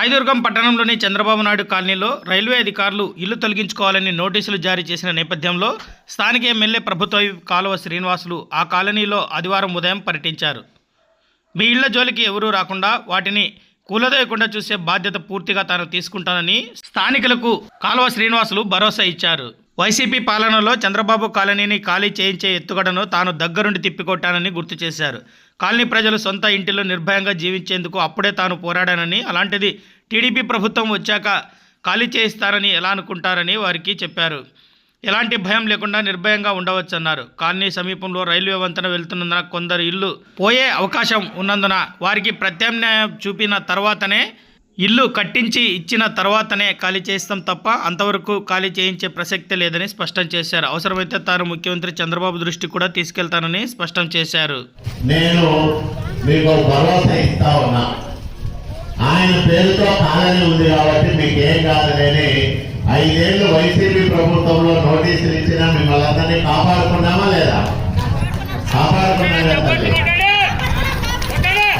రాయదుర్గం పట్టణంలోని చంద్రబాబు నాయుడు కాలనీలో రైల్వే అధికారులు ఇల్లు తొలగించుకోవాలని నోటీసులు జారీ చేసిన నేపథ్యంలో స్థానిక ఎమ్మెల్యే ప్రభుత్వ కాలువ శ్రీనివాసులు ఆ కాలనీలో ఆదివారం ఉదయం పర్యటించారు. మీ ఇళ్ళ జోలికి ఎవరూ రాకుండా వాటిని కూలదేయకుండా చూసే బాధ్యత పూర్తిగా తాను తీసుకుంటానని స్థానికులకు కాలువ శ్రీనివాసులు భరోసా ఇచ్చారు. వైసీపీ పాలనలో చంద్రబాబు కాలనీని ఖాళీ చేయించే ఎత్తుగడను తాను దగ్గరుండి తిప్పికొట్టానని గుర్తు చేశారు. కాలనీ ప్రజలు సొంత ఇంటిలో నిర్భయంగా జీవించేందుకు అప్పుడే తాను పోరాడానని అలాంటిది టీడీపీ ప్రభుత్వం వచ్చాక ఖాళీ చేయిస్తారని ఎలా అనుకుంటారని వారికి చెప్పారు. ఎలాంటి భయం లేకుండా నిర్భయంగా ఉండవచ్చన్నారు. కాలనీ సమీపంలో రైల్వే వంతెన వెళ్తున్నందున కొందరు ఇల్లు పోయే అవకాశం ఉన్నందున వారికి ప్రత్యామ్నాయం చూపిన తర్వాతనే ఇల్లు కట్టించి ఇచ్చిన తర్వాతనే ఖాళీ చేస్తాం తప్ప అంతవరకు ఖాళీ చేయించే ప్రసక్తే లేదని స్పష్టం చేశారు. అవసరమైతే తాను ముఖ్యమంత్రి చంద్రబాబు దృష్టి కూడా తీసుకెళ్తానని స్పష్టం చేశారు. నేను మీకు భరోసా ఇస్తా ఉన్నా. ఆయన పేరుతో కాలని ఉంది కాబట్టి మీకు ఏం కాదులేని ఐదేళ్ళు వైసీపీ ప్రభుత్వంలో నోటీసులు ఇచ్చినా మిమ్మల్ని అందరినీ కాపాడు లేదా కాపాడుకున్నాం కదా తల్లి?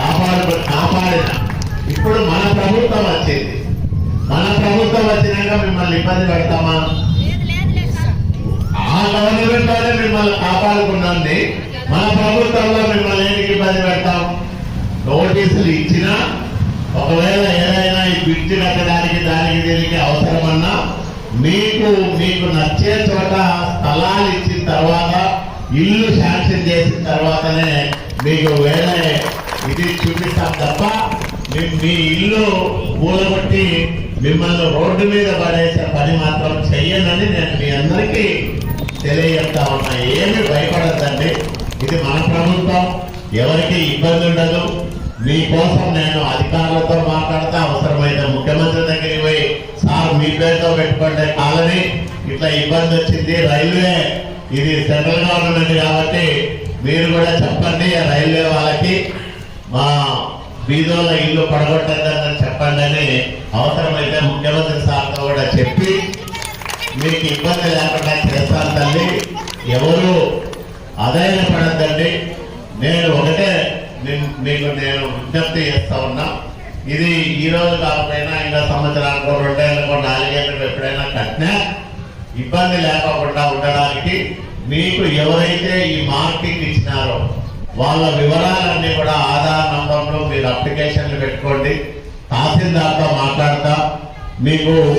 కాపాడు కాపాడిన ఇప్పుడు మన ప్రభుత్వం మన ప్రభుత్వం వచ్చినాక మిమ్మల్ని ఇబ్బంది పెడతామా? ఆ గవర్నమెంట్లోనే మిమ్మల్ని కాపాడుకున్నాండి మన ప్రభుత్వంలో మిమ్మల్ని ఏంటికి ఇబ్బంది పెడతాం? నోటీసులు ఇచ్చినా ఒకవేళ ఏదైనా ఈ బ్రిడ్జ్ కట్టడానికి దానికి దీనికి అవసరమన్నా మీకు మీకు నచ్చే చోట స్థలాలు ఇచ్చిన తర్వాత ఇల్లు శాంక్షన్ చేసిన తర్వాతనే మీకు వేరే ఇది చూపిస్తాం తప్ప మీ- మీ ఇల్లు మూలబట్టి మిమ్మల్ని రోడ్డు మీద పడేసే పని మాత్రం చెయ్యనని నేను మీ అందరికీ తెలియజేస్తా ఉన్నా. ఏమి భయపడద్దండి. ఇది మన ప్రభుత్వం. ఎవరికి ఇబ్బంది ఉండదు. మీకోసం నేను అధికారులతో మాట్లాడతా అవసరమైన ముఖ్యమంత్రి దగ్గరికి పోయి సార్ మీ పేరుతో పెట్టుకుంటే కాలని ఇట్లా ఇబ్బంది వచ్చింది. రైల్వే ఇది సెంట్రల్ గవర్నమెంట్ కాబట్టి మీరు కూడా చెప్పండి రైల్వే వాళ్ళకి. మా బీదోళ్ళ ఇల్లు పడగొట్టద్దని చెప్పండి అని అవసరమైతే ముఖ్యమంత్రి సార్తో కూడా చెప్పి మీకు ఇబ్బంది లేకుండా చేస్తాను తల్లి. ఎవరు అదైన పడద్దండి. నేను ఒకటే మీకు నేను విజ్ఞప్తి చేస్తా ఉన్నా. ఇది ఈ రోజు కాకపోయినా ఇంకా సంవత్సరానికి రెండేళ్ళకో నాలుగేళ్ళకో ఎప్పుడైనా కట్టినా ఇబ్బంది లేకుండా ఉండడానికి మీకు ఎవరైతే ఈ మార్కింగ్ ఇచ్చినారో వాళ్ళ వివరాలన్నీ కూడా ఆధార్ నంబర్లో మీరు అప్లికేషన్లు పెట్టుకోండి. తహసీల్దార్తో మాట్లాడతా. మీకు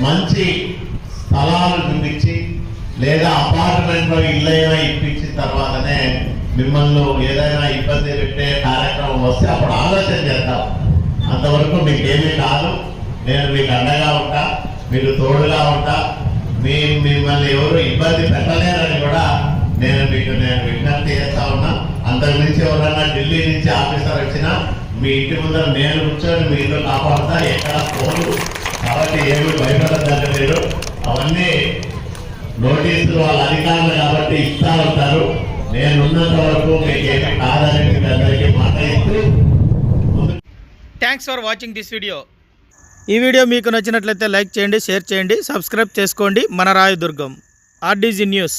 మంచి స్థలాలు చూపించి లేదా అపార్ట్మెంట్లో ఇల్లైనా ఇప్పించిన తర్వాతనే మిమ్మల్ని ఏదైనా ఇబ్బంది పెట్టే కార్యక్రమం వస్తే అప్పుడు ఆలోచన చేద్దాం. అంతవరకు మీకు ఏమీ కాదు. నేను మీకు అండగా ఉంటా. మీకు తోడుగా ఉంటా. మీ మిమ్మల్ని ఎవరు ఇబ్బంది పెట్టలేరని కూడా నేను మీకు నేను విజ్ఞప్తి చేస్తా ఉన్నా. అంతకు మించి ఎవరన్నా ఢిల్లీ నుంచి ఆఫీసర్ వచ్చినా మీ ఇంటి ముందర నేను కూర్చొని మీ ఇల్లు కాపాడుతా ఎక్కడ పోదు. కాబట్టి ఏమి భయపడద్దంటే మీరు. అవన్నీ నోటీసులు వాళ్ళ అధికారులు కాబట్టి ఇస్తా ఉంటారు. నేనున్నంత వరకు మీకు ఏమి కాదని అందరికీ మాట ఇస్తూ thanks for watching this video ఈ వీడియో మీకు నచ్చినట్లయితే లైక్ చేయండి షేర్ చేయండి సబ్స్క్రైబ్ చేసుకోండి. మన రాయదుర్గం ఆర్డీజీ న్యూస్.